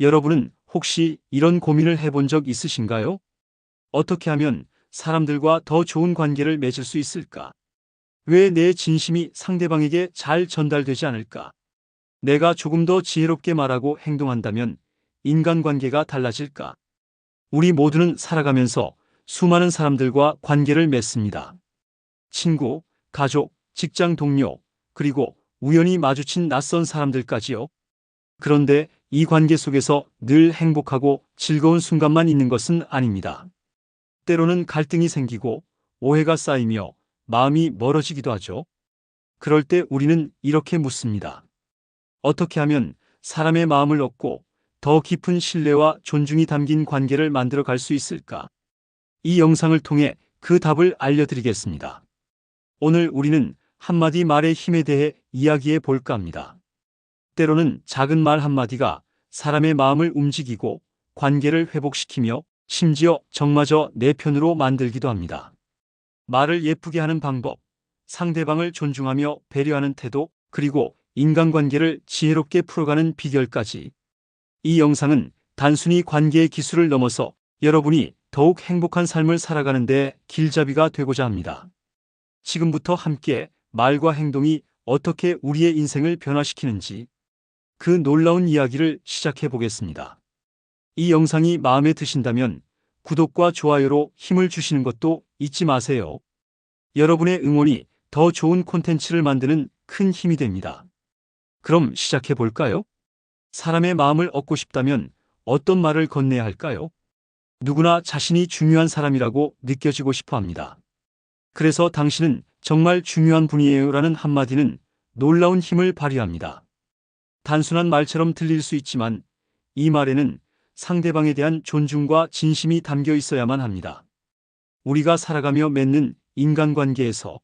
여러분은 혹시 이런 고민을 해본 적 있으신가요? 어떻게 하면 사람들과 더 좋은 관계를 맺을 수 있을까? 왜 내 진심이 상대방에게 잘 전달되지 않을까? 내가 조금 더 지혜롭게 말하고 행동한다면 인간관계가 달라질까? 우리 모두는 살아가면서 수많은 사람들과 관계를 맺습니다. 친구, 가족, 직장 동료, 그리고 우연히 마주친 낯선 사람들까지요. 그런데 이 관계 속에서 늘 행복하고 즐거운 순간만 있는 것은 아닙니다. 때로는 갈등이 생기고 오해가 쌓이며 마음이 멀어지기도 하죠. 그럴 때 우리는 이렇게 묻습니다. 어떻게 하면 사람의 마음을 얻고 더 깊은 신뢰와 존중이 담긴 관계를 만들어 갈 수 있을까? 이 영상을 통해 그 답을 알려드리겠습니다. 오늘 우리는 한마디 말의 힘에 대해 이야기해 볼까 합니다. 때로는 작은 말 한마디가 사람의 마음을 움직이고 관계를 회복시키며 심지어 정마저 내 편으로 만들기도 합니다. 말을 예쁘게 하는 방법, 상대방을 존중하며 배려하는 태도, 그리고 인간관계를 지혜롭게 풀어가는 비결까지. 이 영상은 단순히 관계의 기술을 넘어서 여러분이 더욱 행복한 삶을 살아가는 데 길잡이가 되고자 합니다. 지금부터 함께 말과 행동이 어떻게 우리의 인생을 변화시키는지 그 놀라운 이야기를 시작해 보겠습니다. 이 영상이 마음에 드신다면 구독과 좋아요로 힘을 주시는 것도 잊지 마세요. 여러분의 응원이 더 좋은 콘텐츠를 만드는 큰 힘이 됩니다. 그럼 시작해 볼까요? 사람의 마음을 얻고 싶다면 어떤 말을 건네야 할까요? 누구나 자신이 중요한 사람이라고 느껴지고 싶어 합니다. 그래서 당신은 정말 중요한 분이에요 라는 한마디는 놀라운 힘을 발휘합니다. 단순한 말처럼 들릴 수 있지만 이 말에는 상대방에 대한 존중과 진심이 담겨 있어야만 합니다. 우리가 살아가며 맺는 인간관계에서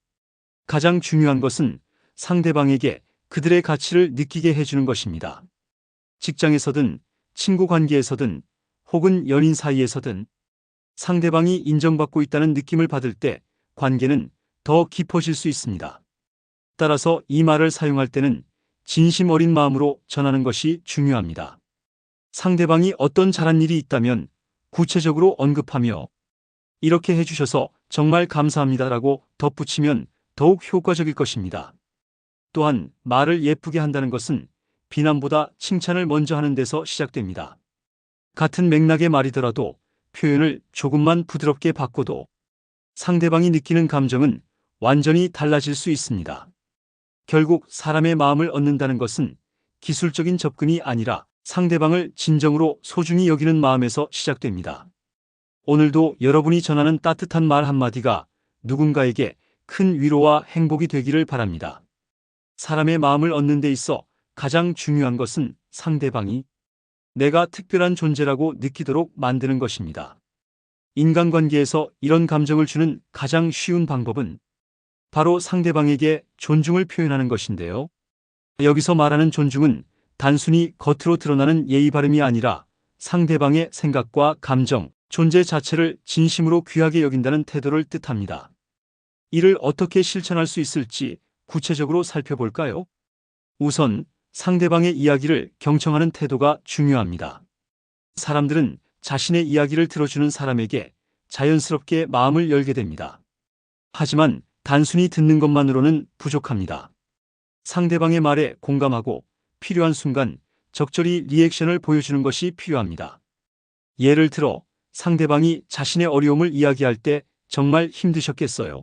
가장 중요한 것은 상대방에게 그들의 가치를 느끼게 해주는 것입니다. 직장에서든 친구 관계에서든 혹은 연인 사이에서든 상대방이 인정받고 있다는 느낌을 받을 때 관계는 더 깊어질 수 있습니다. 따라서 이 말을 사용할 때는 진심 어린 마음으로 전하는 것이 중요합니다. 상대방이 어떤 잘한 일이 있다면 구체적으로 언급하며 이렇게 해주셔서 정말 감사합니다라고 덧붙이면 더욱 효과적일 것입니다. 또한 말을 예쁘게 한다는 것은 비난보다 칭찬을 먼저 하는 데서 시작됩니다. 같은 맥락의 말이더라도 표현을 조금만 부드럽게 바꿔도 상대방이 느끼는 감정은 완전히 달라질 수 있습니다. 결국 사람의 마음을 얻는다는 것은 기술적인 접근이 아니라 상대방을 진정으로 소중히 여기는 마음에서 시작됩니다. 오늘도 여러분이 전하는 따뜻한 말 한마디가 누군가에게 큰 위로와 행복이 되기를 바랍니다. 사람의 마음을 얻는 데 있어 가장 중요한 것은 상대방이 내가 특별한 존재라고 느끼도록 만드는 것입니다. 인간관계에서 이런 감정을 주는 가장 쉬운 방법은 바로 상대방에게 존중을 표현하는 것인데요. 여기서 말하는 존중은 단순히 겉으로 드러나는 예의 바름이 아니라 상대방의 생각과 감정, 존재 자체를 진심으로 귀하게 여긴다는 태도를 뜻합니다. 이를 어떻게 실천할 수 있을지 구체적으로 살펴볼까요? 우선 상대방의 이야기를 경청하는 태도가 중요합니다. 사람들은 자신의 이야기를 들어주는 사람에게 자연스럽게 마음을 열게 됩니다. 하지만 단순히 듣는 것만으로는 부족합니다. 상대방의 말에 공감하고 필요한 순간 적절히 리액션을 보여주는 것이 필요합니다. 예를 들어 상대방이 자신의 어려움을 이야기할 때 정말 힘드셨겠어요.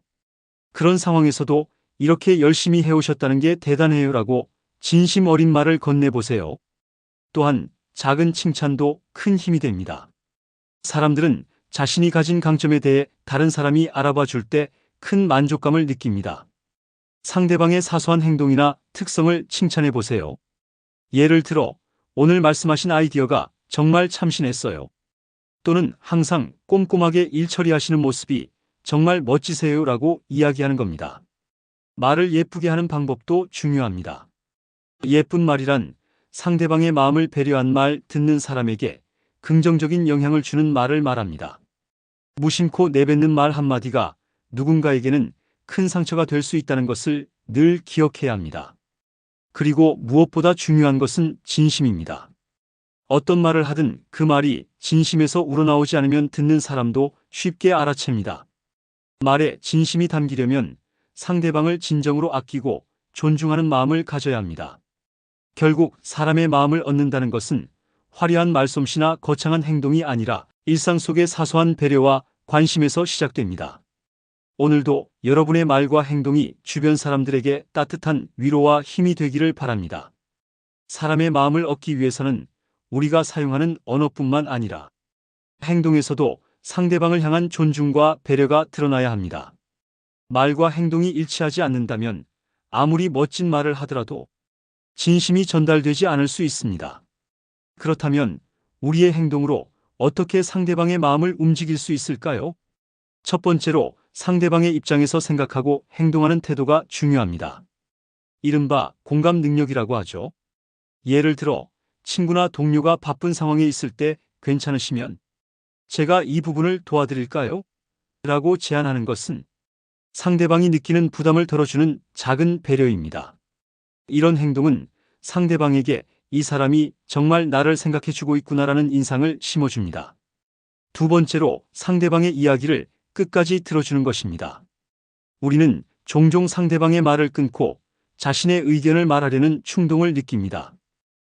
그런 상황에서도 이렇게 열심히 해오셨다는 게 대단해요라고 진심 어린 말을 건네보세요. 또한 작은 칭찬도 큰 힘이 됩니다. 사람들은 자신이 가진 강점에 대해 다른 사람이 알아봐 줄 때 큰 만족감을 느낍니다. 상대방의 사소한 행동이나 특성을 칭찬해 보세요. 예를 들어, 오늘 말씀하신 아이디어가 정말 참신했어요. 또는 항상 꼼꼼하게 일 처리하시는 모습이 정말 멋지세요 라고 이야기하는 겁니다. 말을 예쁘게 하는 방법도 중요합니다. 예쁜 말이란 상대방의 마음을 배려한 말 듣는 사람에게 긍정적인 영향을 주는 말을 말합니다. 무심코 내뱉는 말 한마디가 누군가에게는 큰 상처가 될 수 있다는 것을 늘 기억해야 합니다. 그리고 무엇보다 중요한 것은 진심입니다. 어떤 말을 하든 그 말이 진심에서 우러나오지 않으면 듣는 사람도 쉽게 알아챕니다. 말에 진심이 담기려면 상대방을 진정으로 아끼고 존중하는 마음을 가져야 합니다. 결국 사람의 마음을 얻는다는 것은 화려한 말솜씨나 거창한 행동이 아니라 일상 속의 사소한 배려와 관심에서 시작됩니다. 오늘도 여러분의 말과 행동이 주변 사람들에게 따뜻한 위로와 힘이 되기를 바랍니다. 사람의 마음을 얻기 위해서는 우리가 사용하는 언어뿐만 아니라 행동에서도 상대방을 향한 존중과 배려가 드러나야 합니다. 말과 행동이 일치하지 않는다면 아무리 멋진 말을 하더라도 진심이 전달되지 않을 수 있습니다. 그렇다면 우리의 행동으로 어떻게 상대방의 마음을 움직일 수 있을까요? 첫 번째로 상대방의 입장에서 생각하고 행동하는 태도가 중요합니다. 이른바 공감 능력이라고 하죠. 예를 들어 친구나 동료가 바쁜 상황에 있을 때 괜찮으시면 제가 이 부분을 도와드릴까요? 라고 제안하는 것은 상대방이 느끼는 부담을 덜어주는 작은 배려입니다. 이런 행동은 상대방에게 이 사람이 정말 나를 생각해주고 있구나라는 인상을 심어줍니다. 두 번째로 상대방의 이야기를 끝까지 들어주는 것입니다. 우리는 종종 상대방의 말을 끊고 자신의 의견을 말하려는 충동을 느낍니다.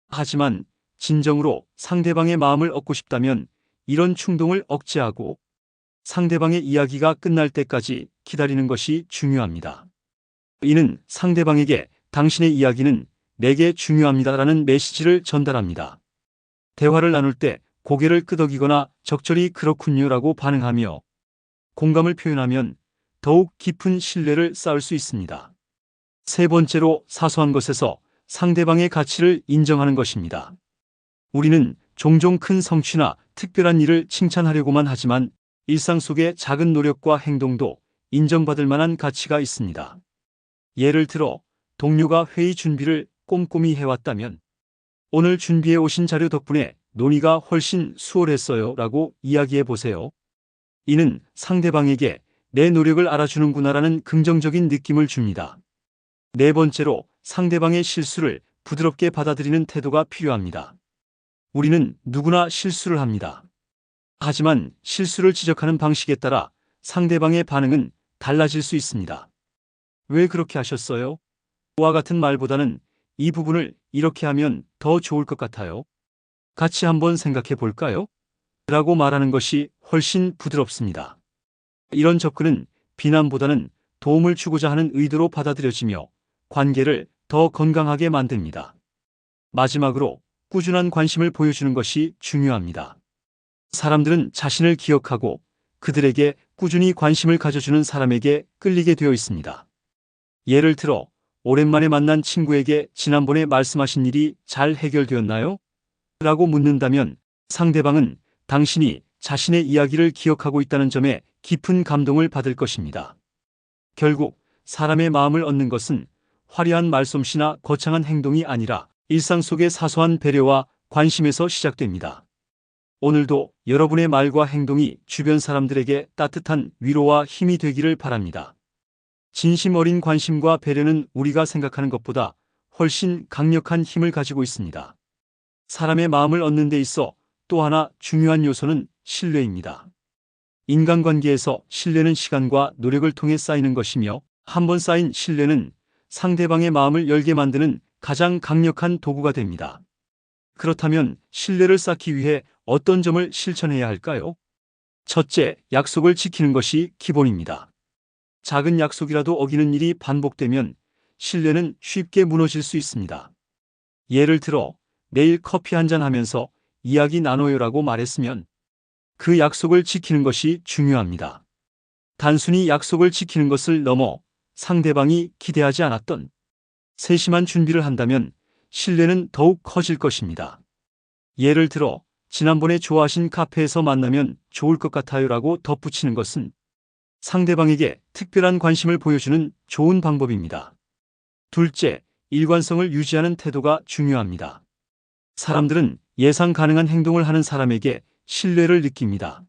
하지만 진정으로 상대방의 마음을 얻고 싶다면 이런 충동을 억제하고 상대방의 이야기가 끝날 때까지 기다리는 것이 중요합니다. 이는 상대방에게 당신의 이야기는 내게 중요합니다라는 메시지를 전달합니다. 대화를 나눌 때 고개를 끄덕이거나 적절히 그렇군요라고 반응하며 공감을 표현하면 더욱 깊은 신뢰를 쌓을 수 있습니다. 세 번째로 사소한 것에서 상대방의 가치를 인정하는 것입니다. 우리는 종종 큰 성취나 특별한 일을 칭찬하려고만 하지만 일상 속의 작은 노력과 행동도 인정받을 만한 가치가 있습니다. 예를 들어 동료가 회의 준비를 꼼꼼히 해왔다면 오늘 준비해 오신 자료 덕분에 논의가 훨씬 수월했어요 라고 이야기해 보세요. 이는 상대방에게 내 노력을 알아주는구나라는 긍정적인 느낌을 줍니다. 네 번째로 상대방의 실수를 부드럽게 받아들이는 태도가 필요합니다. 우리는 누구나 실수를 합니다. 하지만 실수를 지적하는 방식에 따라 상대방의 반응은 달라질 수 있습니다. 왜 그렇게 하셨어요? 와 같은 말보다는 이 부분을 이렇게 하면 더 좋을 것 같아요. 같이 한번 생각해 볼까요? 라고 말하는 것이 훨씬 부드럽습니다. 이런 접근은 비난보다는 도움을 주고자 하는 의도로 받아들여지며 관계를 더 건강하게 만듭니다. 마지막으로 꾸준한 관심을 보여주는 것이 중요합니다. 사람들은 자신을 기억하고 그들에게 꾸준히 관심을 가져주는 사람에게 끌리게 되어 있습니다. 예를 들어 오랜만에 만난 친구에게 지난번에 말씀하신 일이 잘 해결되었나요? 라고 묻는다면 상대방은 당신이 자신의 이야기를 기억하고 있다는 점에 깊은 감동을 받을 것입니다. 결국 사람의 마음을 얻는 것은 화려한 말솜씨나 거창한 행동이 아니라 일상 속의 사소한 배려와 관심에서 시작됩니다. 오늘도 여러분의 말과 행동이 주변 사람들에게 따뜻한 위로와 힘이 되기를 바랍니다. 진심 어린 관심과 배려는 우리가 생각하는 것보다 훨씬 강력한 힘을 가지고 있습니다. 사람의 마음을 얻는 데 있어 또 하나 중요한 요소는 신뢰입니다. 인간관계에서 신뢰는 시간과 노력을 통해 쌓이는 것이며 한번 쌓인 신뢰는 상대방의 마음을 열게 만드는 가장 강력한 도구가 됩니다. 그렇다면 신뢰를 쌓기 위해 어떤 점을 실천해야 할까요? 첫째, 약속을 지키는 것이 기본입니다. 작은 약속이라도 어기는 일이 반복되면 신뢰는 쉽게 무너질 수 있습니다. 예를 들어, 내일 커피 한 잔 하면서 이야기 나눠요라고 말했으면 그 약속을 지키는 것이 중요합니다. 단순히 약속을 지키는 것을 넘어 상대방이 기대하지 않았던 세심한 준비를 한다면 신뢰는 더욱 커질 것입니다. 예를 들어, 지난번에 좋아하신 카페에서 만나면 좋을 것 같아요라고 덧붙이는 것은 상대방에게 특별한 관심을 보여주는 좋은 방법입니다. 둘째, 일관성을 유지하는 태도가 중요합니다. 사람들은 예상 가능한 행동을 하는 사람에게 신뢰를 느낍니다.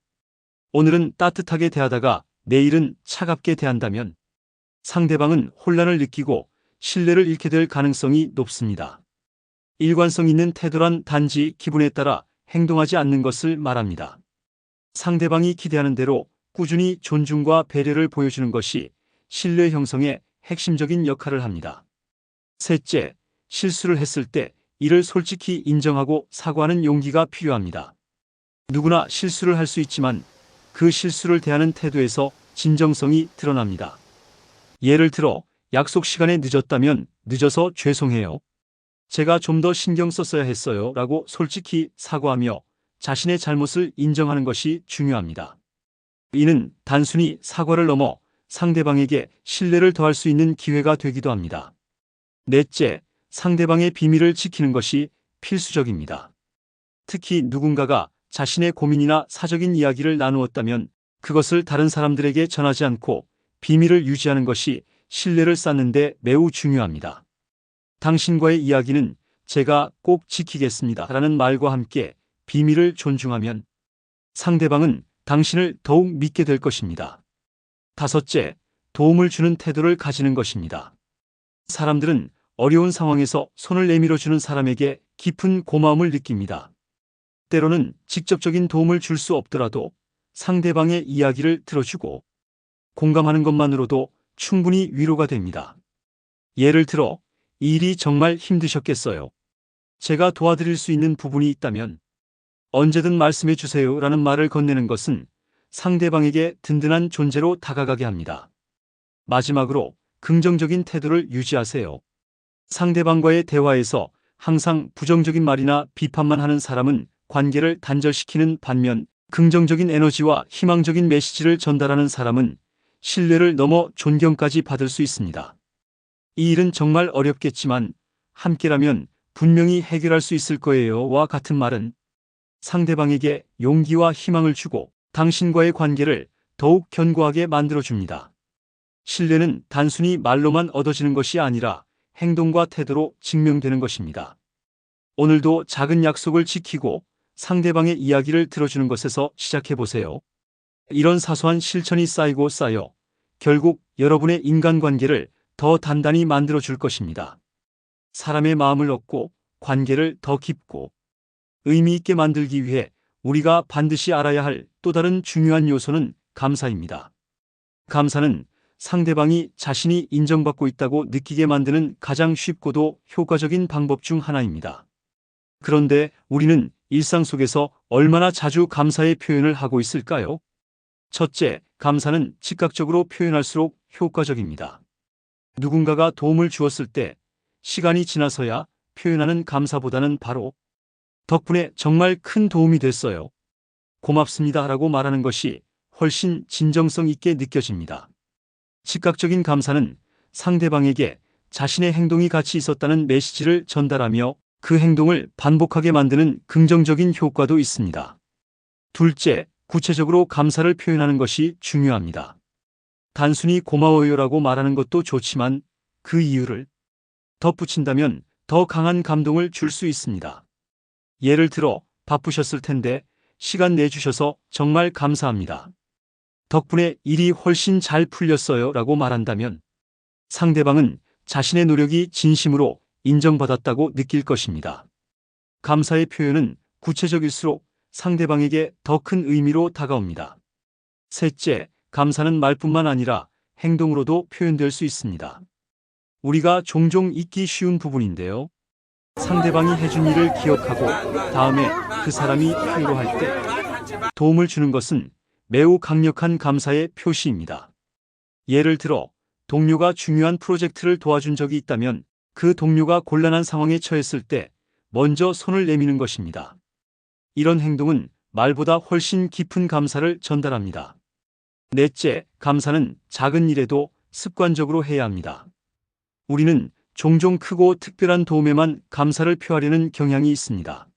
오늘은 따뜻하게 대하다가 내일은 차갑게 대한다면 상대방은 혼란을 느끼고 신뢰를 잃게 될 가능성이 높습니다. 일관성 있는 태도란 단지 기분에 따라 행동하지 않는 것을 말합니다. 상대방이 기대하는 대로 꾸준히 존중과 배려를 보여주는 것이 신뢰 형성에 핵심적인 역할을 합니다. 셋째, 실수를 했을 때 이를 솔직히 인정하고 사과하는 용기가 필요합니다. 누구나 실수를 할 수 있지만 그 실수를 대하는 태도에서 진정성이 드러납니다. 예를 들어 약속 시간에 늦었다면 늦어서 죄송해요. 제가 좀 더 신경 썼어야 했어요. 라고 솔직히 사과하며 자신의 잘못을 인정하는 것이 중요합니다. 이는 단순히 사과를 넘어 상대방에게 신뢰를 더할 수 있는 기회가 되기도 합니다. 넷째, 상대방의 비밀을 지키는 것이 필수적입니다. 특히 누군가가 자신의 고민이나 사적인 이야기를 나누었다면 그것을 다른 사람들에게 전하지 않고 비밀을 유지하는 것이 신뢰를 쌓는데 매우 중요합니다. 당신과의 이야기는 제가 꼭 지키겠습니다. 라는 말과 함께 비밀을 존중하면 상대방은 당신을 더욱 믿게 될 것입니다. 다섯째, 도움을 주는 태도를 가지는 것입니다. 사람들은 어려운 상황에서 손을 내밀어 주는 사람에게 깊은 고마움을 느낍니다. 때로는 직접적인 도움을 줄 수 없더라도 상대방의 이야기를 들어주고 공감하는 것만으로도 충분히 위로가 됩니다. 예를 들어, 이 일이 정말 힘드셨겠어요. 제가 도와드릴 수 있는 부분이 있다면 언제든 말씀해 주세요 라는 말을 건네는 것은 상대방에게 든든한 존재로 다가가게 합니다. 마지막으로 긍정적인 태도를 유지하세요. 상대방과의 대화에서 항상 부정적인 말이나 비판만 하는 사람은 관계를 단절시키는 반면 긍정적인 에너지와 희망적인 메시지를 전달하는 사람은 신뢰를 넘어 존경까지 받을 수 있습니다. 이 일은 정말 어렵겠지만 함께라면 분명히 해결할 수 있을 거예요와 같은 말은 상대방에게 용기와 희망을 주고 당신과의 관계를 더욱 견고하게 만들어줍니다. 신뢰는 단순히 말로만 얻어지는 것이 아니라 행동과 태도로 증명되는 것입니다. 오늘도 작은 약속을 지키고 상대방의 이야기를 들어주는 것에서 시작해 보세요. 이런 사소한 실천이 쌓이고 쌓여 결국 여러분의 인간관계를 더 단단히 만들어 줄 것입니다. 사람의 마음을 얻고 관계를 더 깊고 의미 있게 만들기 위해 우리가 반드시 알아야 할 또 다른 중요한 요소는 감사입니다. 감사는 상대방이 자신이 인정받고 있다고 느끼게 만드는 가장 쉽고도 효과적인 방법 중 하나입니다. 그런데 우리는 일상 속에서 얼마나 자주 감사의 표현을 하고 있을까요? 첫째, 감사는 즉각적으로 표현할수록 효과적입니다. 누군가가 도움을 주었을 때 시간이 지나서야 표현하는 감사보다는 바로 덕분에 정말 큰 도움이 됐어요. 고맙습니다. 라고 말하는 것이 훨씬 진정성 있게 느껴집니다. 즉각적인 감사는 상대방에게 자신의 행동이 가치 있었다는 메시지를 전달하며 그 행동을 반복하게 만드는 긍정적인 효과도 있습니다. 둘째, 구체적으로 감사를 표현하는 것이 중요합니다. 단순히 고마워요라고 말하는 것도 좋지만 그 이유를 덧붙인다면 더 강한 감동을 줄 수 있습니다. 예를 들어 바쁘셨을 텐데 시간 내주셔서 정말 감사합니다. 덕분에 일이 훨씬 잘 풀렸어요 라고 말한다면 상대방은 자신의 노력이 진심으로 인정받았다고 느낄 것입니다. 감사의 표현은 구체적일수록 상대방에게 더 큰 의미로 다가옵니다. 셋째, 감사는 말뿐만 아니라 행동으로도 표현될 수 있습니다. 우리가 종종 잊기 쉬운 부분인데요. 상대방이 해준 일을 기억하고 다음에 그 사람이 필요로 할때 도움을 주는 것은 매우 강력한 감사의 표시입니다. 예를 들어 동료가 중요한 프로젝트를 도와준 적이 있다면 그 동료가 곤란한 상황에 처했을 때 먼저 손을 내미는 것입니다. 이런 행동은 말보다 훨씬 깊은 감사를 전달합니다. 넷째, 감사는 작은 일에도 습관적으로 해야 합니다. 우리는 종종 크고 특별한 도움에만 감사를 표하려는 경향이 있습니다.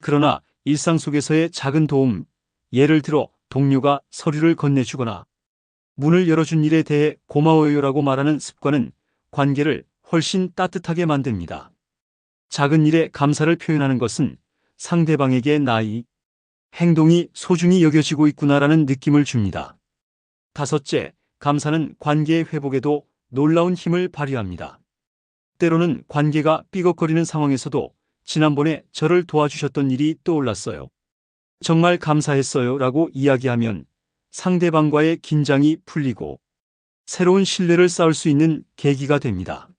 그러나 일상 속에서의 작은 도움, 예를 들어 동료가 서류를 건네주거나 문을 열어준 일에 대해 고마워요라고 말하는 습관은 관계를 훨씬 따뜻하게 만듭니다. 작은 일에 감사를 표현하는 것은 상대방에게 나이, 행동이 소중히 여겨지고 있구나라는 느낌을 줍니다. 다섯째, 감사는 관계의 회복에도 놀라운 힘을 발휘합니다. 때로는 관계가 삐걱거리는 상황에서도 지난번에 저를 도와주셨던 일이 떠올랐어요. 정말 감사했어요 라고 이야기하면 상대방과의 긴장이 풀리고 새로운 신뢰를 쌓을 수 있는 계기가 됩니다.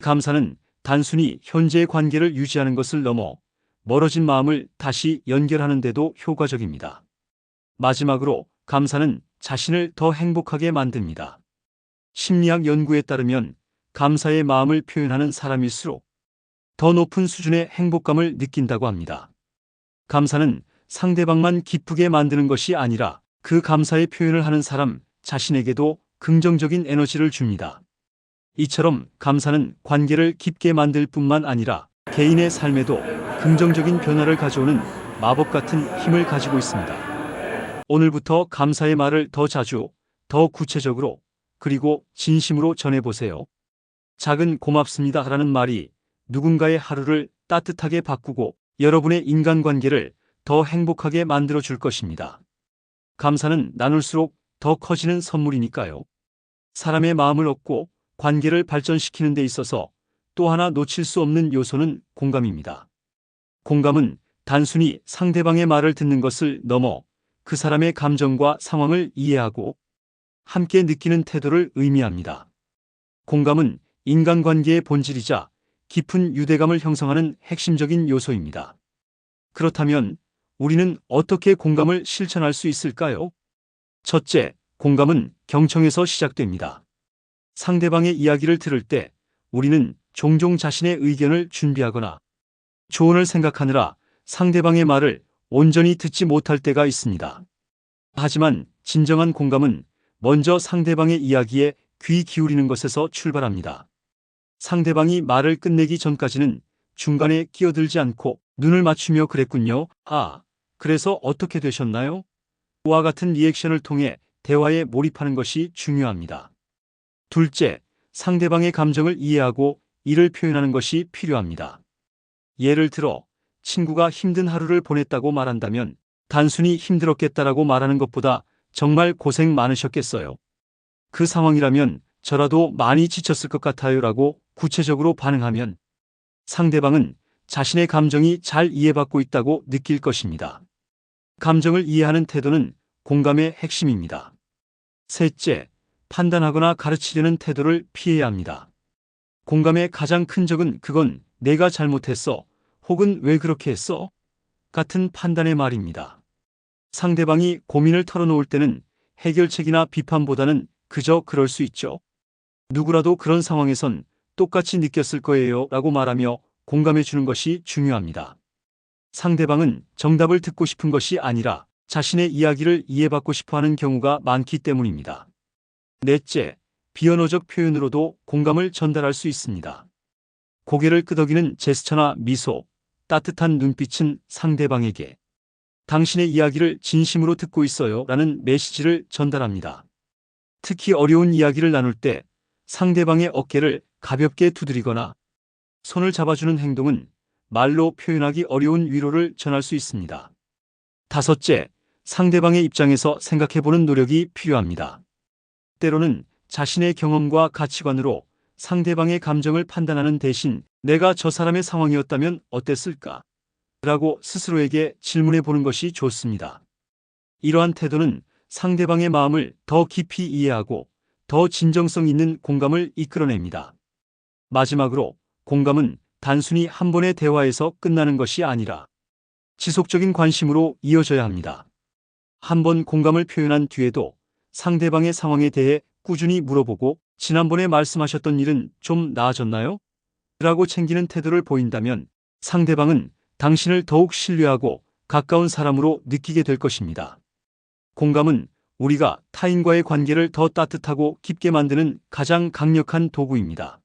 감사는 단순히 현재의 관계를 유지하는 것을 넘어 멀어진 마음을 다시 연결하는 데도 효과적입니다. 마지막으로 감사는 자신을 더 행복하게 만듭니다. 심리학 연구에 따르면 감사의 마음을 표현하는 사람일수록 더 높은 수준의 행복감을 느낀다고 합니다. 감사는 상대방만 기쁘게 만드는 것이 아니라 그 감사의 표현을 하는 사람 자신에게도 긍정적인 에너지를 줍니다. 이처럼 감사는 관계를 깊게 만들 뿐만 아니라 개인의 삶에도 긍정적인 변화를 가져오는 마법 같은 힘을 가지고 있습니다. 오늘부터 감사의 말을 더 자주, 더 구체적으로, 그리고 진심으로 전해보세요. 작은 고맙습니다 라는 말이 누군가의 하루를 따뜻하게 바꾸고 여러분의 인간관계를 더 행복하게 만들어 줄 것입니다. 감사는 나눌수록 더 커지는 선물이니까요. 사람의 마음을 얻고 관계를 발전시키는 데 있어서 또 하나 놓칠 수 없는 요소는 공감입니다. 공감은 단순히 상대방의 말을 듣는 것을 넘어 그 사람의 감정과 상황을 이해하고 함께 느끼는 태도를 의미합니다. 공감은 인간관계의 본질이자 깊은 유대감을 형성하는 핵심적인 요소입니다. 그렇다면 우리는 어떻게 공감을 실천할 수 있을까요? 첫째, 공감은 경청에서 시작됩니다. 상대방의 이야기를 들을 때 우리는 종종 자신의 의견을 준비하거나 조언을 생각하느라 상대방의 말을 온전히 듣지 못할 때가 있습니다. 하지만 진정한 공감은 먼저 상대방의 이야기에 귀 기울이는 것에서 출발합니다. 상대방이 말을 끝내기 전까지는 중간에 끼어들지 않고 눈을 맞추며 그랬군요. 아, 그래서 어떻게 되셨나요? 와 같은 리액션을 통해 대화에 몰입하는 것이 중요합니다. 둘째, 상대방의 감정을 이해하고 이를 표현하는 것이 필요합니다. 예를 들어, 친구가 힘든 하루를 보냈다고 말한다면 단순히 힘들었겠다라고 말하는 것보다 정말 고생 많으셨겠어요. 그 상황이라면 저라도 많이 지쳤을 것 같아요 라고 구체적으로 반응하면 상대방은 자신의 감정이 잘 이해받고 있다고 느낄 것입니다. 감정을 이해하는 태도는 공감의 핵심입니다. 셋째, 판단하거나 가르치려는 태도를 피해야 합니다. 공감의 가장 큰 적은 그건 내가 잘못했어 혹은 왜 그렇게 했어? 같은 판단의 말입니다. 상대방이 고민을 털어놓을 때는 해결책이나 비판보다는 그저 그럴 수 있죠. 누구라도 그런 상황에선 똑같이 느꼈을 거예요 라고 말하며 공감해 주는 것이 중요합니다. 상대방은 정답을 듣고 싶은 것이 아니라 자신의 이야기를 이해받고 싶어 하는 경우가 많기 때문입니다. 넷째, 비언어적 표현으로도 공감을 전달할 수 있습니다. 고개를 끄덕이는 제스처나 미소, 따뜻한 눈빛은 상대방에게 당신의 이야기를 진심으로 듣고 있어요 라는 메시지를 전달합니다. 특히 어려운 이야기를 나눌 때 상대방의 어깨를 가볍게 두드리거나 손을 잡아주는 행동은 말로 표현하기 어려운 위로를 전할 수 있습니다. 다섯째, 상대방의 입장에서 생각해보는 노력이 필요합니다. 때로는 자신의 경험과 가치관으로 상대방의 감정을 판단하는 대신 내가 저 사람의 상황이었다면 어땠을까? 라고 스스로에게 질문해 보는 것이 좋습니다. 이러한 태도는 상대방의 마음을 더 깊이 이해하고 더 진정성 있는 공감을 이끌어냅니다. 마지막으로 공감은 단순히 한 번의 대화에서 끝나는 것이 아니라 지속적인 관심으로 이어져야 합니다. 한 번 공감을 표현한 뒤에도 상대방의 상황에 대해 꾸준히 물어보고 지난번에 말씀하셨던 일은 좀 나아졌나요? 라고 챙기는 태도를 보인다면 상대방은 당신을 더욱 신뢰하고 가까운 사람으로 느끼게 될 것입니다. 공감은 우리가 타인과의 관계를 더 따뜻하고 깊게 만드는 가장 강력한 도구입니다.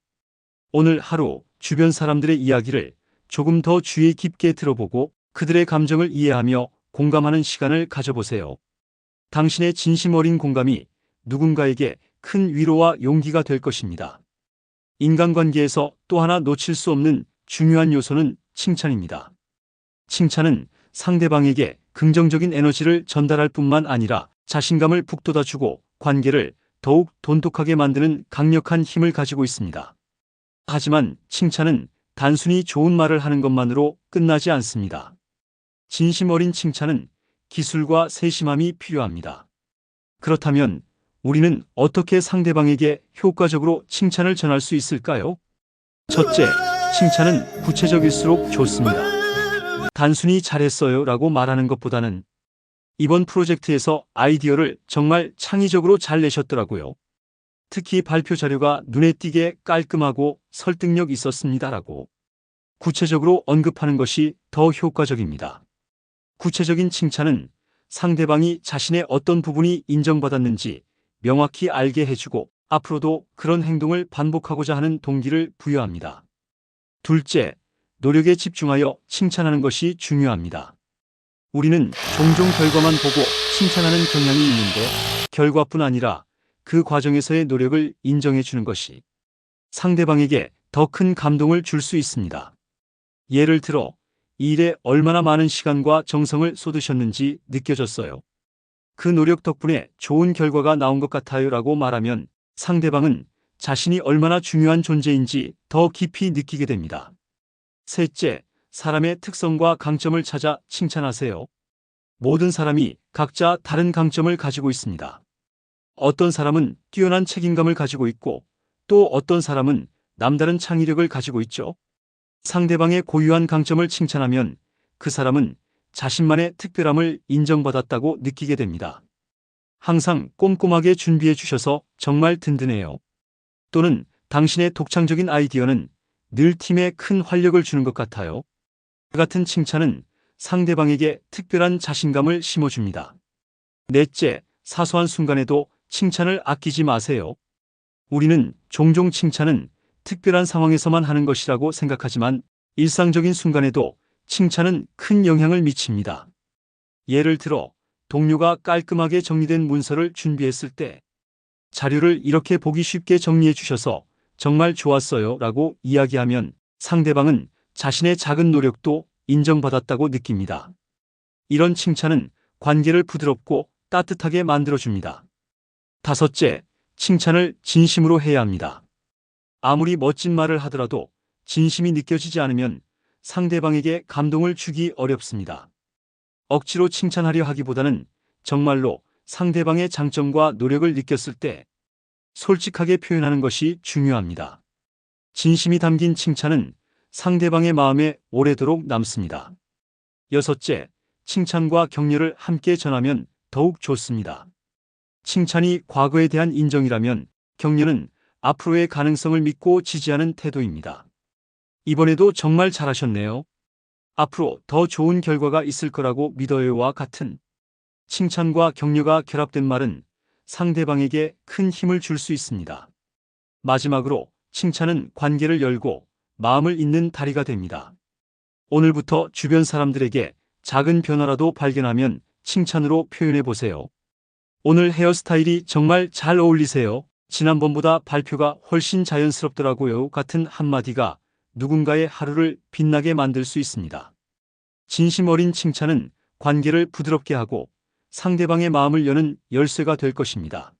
오늘 하루 주변 사람들의 이야기를 조금 더 주의 깊게 들어보고 그들의 감정을 이해하며 공감하는 시간을 가져보세요. 당신의 진심 어린 공감이 누군가에게 큰 위로와 용기가 될 것입니다. 인간관계에서 또 하나 놓칠 수 없는 중요한 요소는 칭찬입니다. 칭찬은 상대방에게 긍정적인 에너지를 전달할 뿐만 아니라 자신감을 북돋아주고 관계를 더욱 돈독하게 만드는 강력한 힘을 가지고 있습니다. 하지만 칭찬은 단순히 좋은 말을 하는 것만으로 끝나지 않습니다. 진심 어린 칭찬은 기술과 세심함이 필요합니다. 그렇다면 우리는 어떻게 상대방에게 효과적으로 칭찬을 전할 수 있을까요? 첫째, 칭찬은 구체적일수록 좋습니다. 단순히 잘했어요 라고 말하는 것보다는 이번 프로젝트에서 아이디어를 정말 창의적으로 잘 내셨더라고요. 특히 발표 자료가 눈에 띄게 깔끔하고 설득력 있었습니다라고 구체적으로 언급하는 것이 더 효과적입니다. 구체적인 칭찬은 상대방이 자신의 어떤 부분이 인정받았는지 명확히 알게 해주고 앞으로도 그런 행동을 반복하고자 하는 동기를 부여합니다. 둘째, 노력에 집중하여 칭찬하는 것이 중요합니다. 우리는 종종 결과만 보고 칭찬하는 경향이 있는데 결과뿐 아니라 그 과정에서의 노력을 인정해 주는 것이 상대방에게 더 큰 감동을 줄 수 있습니다. 예를 들어 이 일에 얼마나 많은 시간과 정성을 쏟으셨는지 느껴졌어요. 그 노력 덕분에 좋은 결과가 나온 것 같아요 라고 말하면 상대방은 자신이 얼마나 중요한 존재인지 더 깊이 느끼게 됩니다. 셋째, 사람의 특성과 강점을 찾아 칭찬하세요. 모든 사람이 각자 다른 강점을 가지고 있습니다. 어떤 사람은 뛰어난 책임감을 가지고 있고 또 어떤 사람은 남다른 창의력을 가지고 있죠. 상대방의 고유한 강점을 칭찬하면 그 사람은 자신만의 특별함을 인정받았다고 느끼게 됩니다. 항상 꼼꼼하게 준비해 주셔서 정말 든든해요. 또는 당신의 독창적인 아이디어는 늘 팀에 큰 활력을 주는 것 같아요. 그 같은 칭찬은 상대방에게 특별한 자신감을 심어줍니다. 넷째, 사소한 순간에도 칭찬을 아끼지 마세요. 우리는 종종 칭찬은 특별한 상황에서만 하는 것이라고 생각하지만 일상적인 순간에도 칭찬은 큰 영향을 미칩니다. 예를 들어 동료가 깔끔하게 정리된 문서를 준비했을 때 자료를 이렇게 보기 쉽게 정리해 주셔서 정말 좋았어요 라고 이야기하면 상대방은 자신의 작은 노력도 인정받았다고 느낍니다. 이런 칭찬은 관계를 부드럽고 따뜻하게 만들어줍니다. 다섯째, 칭찬을 진심으로 해야 합니다. 아무리 멋진 말을 하더라도 진심이 느껴지지 않으면 상대방에게 감동을 주기 어렵습니다. 억지로 칭찬하려 하기보다는 정말로 상대방의 장점과 노력을 느꼈을 때 솔직하게 표현하는 것이 중요합니다. 진심이 담긴 칭찬은 상대방의 마음에 오래도록 남습니다. 여섯째, 칭찬과 격려를 함께 전하면 더욱 좋습니다. 칭찬이 과거에 대한 인정이라면 격려는 앞으로의 가능성을 믿고 지지하는 태도입니다. 이번에도 정말 잘하셨네요. 앞으로 더 좋은 결과가 있을 거라고 믿어요와 같은 칭찬과 격려가 결합된 말은 상대방에게 큰 힘을 줄 수 있습니다. 마지막으로 칭찬은 관계를 열고 마음을 잇는 다리가 됩니다. 오늘부터 주변 사람들에게 작은 변화라도 발견하면 칭찬으로 표현해 보세요. 오늘 헤어스타일이 정말 잘 어울리세요. 지난번보다 발표가 훨씬 자연스럽더라고요. 같은 한마디가 누군가의 하루를 빛나게 만들 수 있습니다. 진심 어린 칭찬은 관계를 부드럽게 하고 상대방의 마음을 여는 열쇠가 될 것입니다.